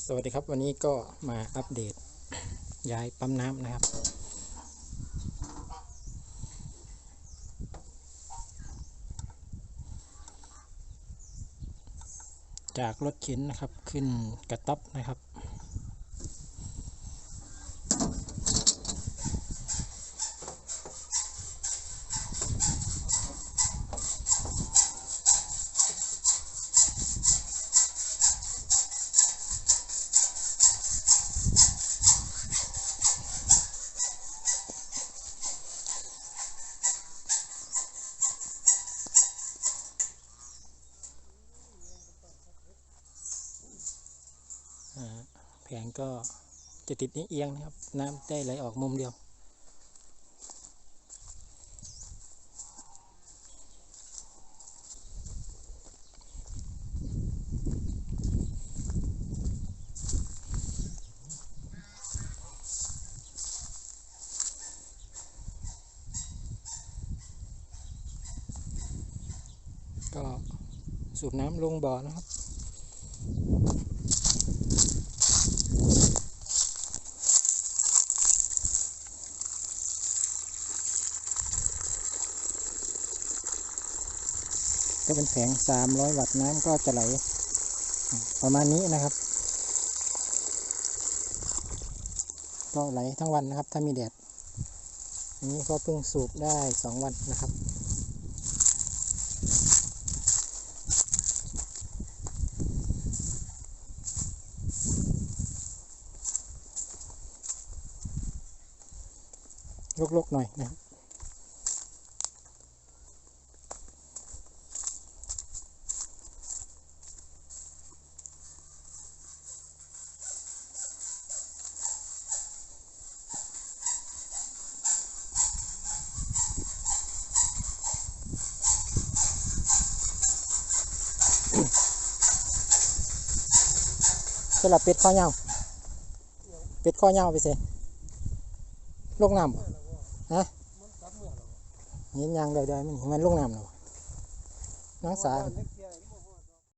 สวัสดีครับวันนี้ก็มาอัปเดตย้ายปั๊มน้ำนะครับ จากรถเข็นนะครับขึ้นกระต๊อบนะครับ แผงก็จะติดนี้เอียงนะครับ น้ำได้ไหลออกมุมเดียวก็สูบน้ำลงบ่อนะครับ ก็เป็นแผง 300 วัตต์น้ำก็จะไหล ประมาณนี้นะครับ ก็ไหลทั้งวันนะครับ ถ้ามีแดดอันนี้ก็เพิ่งสูบได้ 2 วันนะครับลกๆหน่อยนะครับ สลับเป็ดข้อเงาเป็ดข้อเงาไปเสียลกน้ำฮะเห็นยังเดยๆมันเห็นมันลกน้ำหรอน้องสาเล็กแก